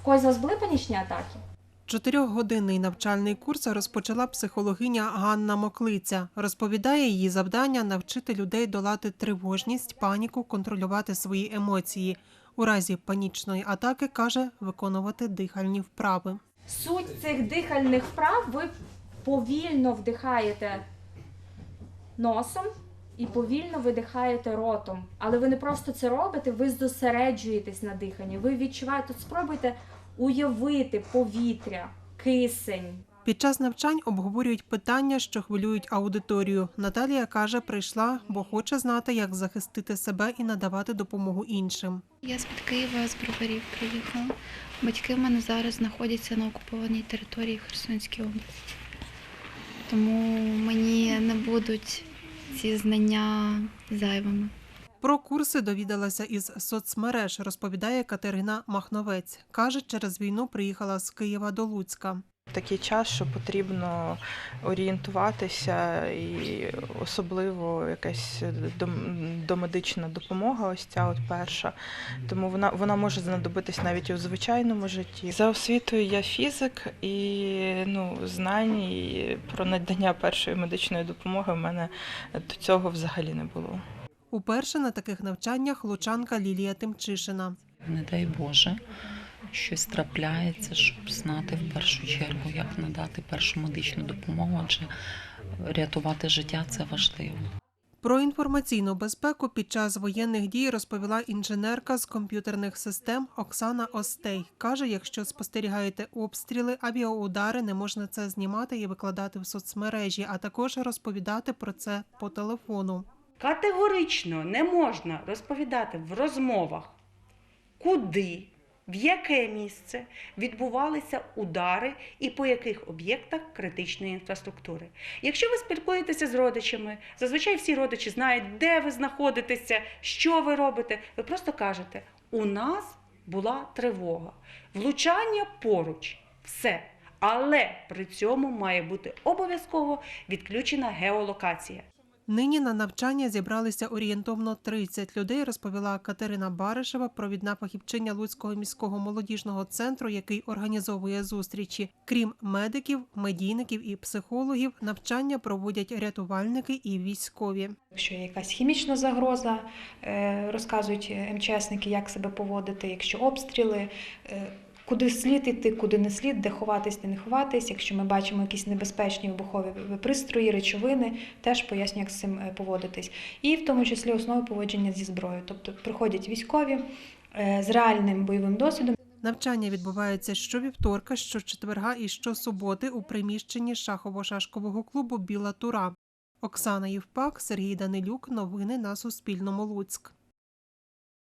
В когось вас були панічні атаки? Чотирьохгодинний навчальний курс розпочала психологиня Ганна Моклиця. Розповідає, її завдання навчити людей долати тривожність, паніку, контролювати свої емоції. У разі панічної атаки каже виконувати дихальні вправи. Суть цих дихальних вправ ви повільно вдихаєте носом і повільно видихаєте ротом. Але ви не просто це робите, ви зосереджуєтесь на диханні. Ви відчуваєте, спробуйте уявити повітря, кисень. Під час навчань обговорюють питання, що хвилюють аудиторію. Наталія каже, прийшла, бо хоче знати, як захистити себе і надавати допомогу іншим. Я з під Києва з Броварів приїхала. Батьки в мене зараз знаходяться на окупованій території Херсонської області. Тому мені не будуть ці знання зайвими. Про курси довідалася із соцмереж, розповідає Катерина Махновець. Каже, через війну приїхала з Києва до Луцька. Такий час, що потрібно орієнтуватися, і особливо якась домедична допомога, ось ця от перша. Тому вона, вона може знадобитись навіть у звичайному житті. За освітою я фізик, і ну, знань і про надання першої медичної допомоги в мене до цього взагалі не було. Уперше на таких навчаннях лучанка Лілія Тимчишина. не дай Боже, щось трапляється, щоб знати в першу чергу, як надати першу медичну допомогу, адже рятувати життя це важливо. Про інформаційну безпеку під час воєнних дій розповіла інженерка з комп'ютерних систем Оксана Остей. Каже, якщо спостерігаєте обстріли, авіаудари, не можна це знімати і викладати в соцмережі, а також розповідати про це по телефону. Категорично не можна розповідати в розмовах, куди, в яке місце відбувалися удари і по яких об'єктах критичної інфраструктури. Якщо ви спілкуєтеся з родичами, зазвичай всі родичі знають, де ви знаходитеся, що ви робите. Ви просто кажете: у нас була тривога, влучання поруч, все. Але при цьому має бути обов'язково відключена геолокація. Нині на навчання зібралися орієнтовно 30 людей, розповіла Катерина Баришева, провідна фахівчиня Луцького міського молодіжного центру, який організовує зустрічі. Крім медиків, медійників і психологів, навчання проводять рятувальники і військові. Якщо є якась хімічна загроза, е, розказують МЧСники, як себе поводити, якщо обстріли, е, куди слід іти, куди не слід, де ховатись, де не ховатись. Якщо ми бачимо якісь небезпечні вибухові пристрої, речовини, теж пояснюю, як з цим е, поводитись. І в тому числі основи поводження зі зброєю. Тобто приходять військові е, з реальним бойовим досвідом. Навчання відбувається щовівторка, щочетверга і щосуботи у приміщенні шахово-шашкового клубу Біла Тура. Оксана Євпак, Сергій Данилюк. Новини на Суспільному. Луцьк.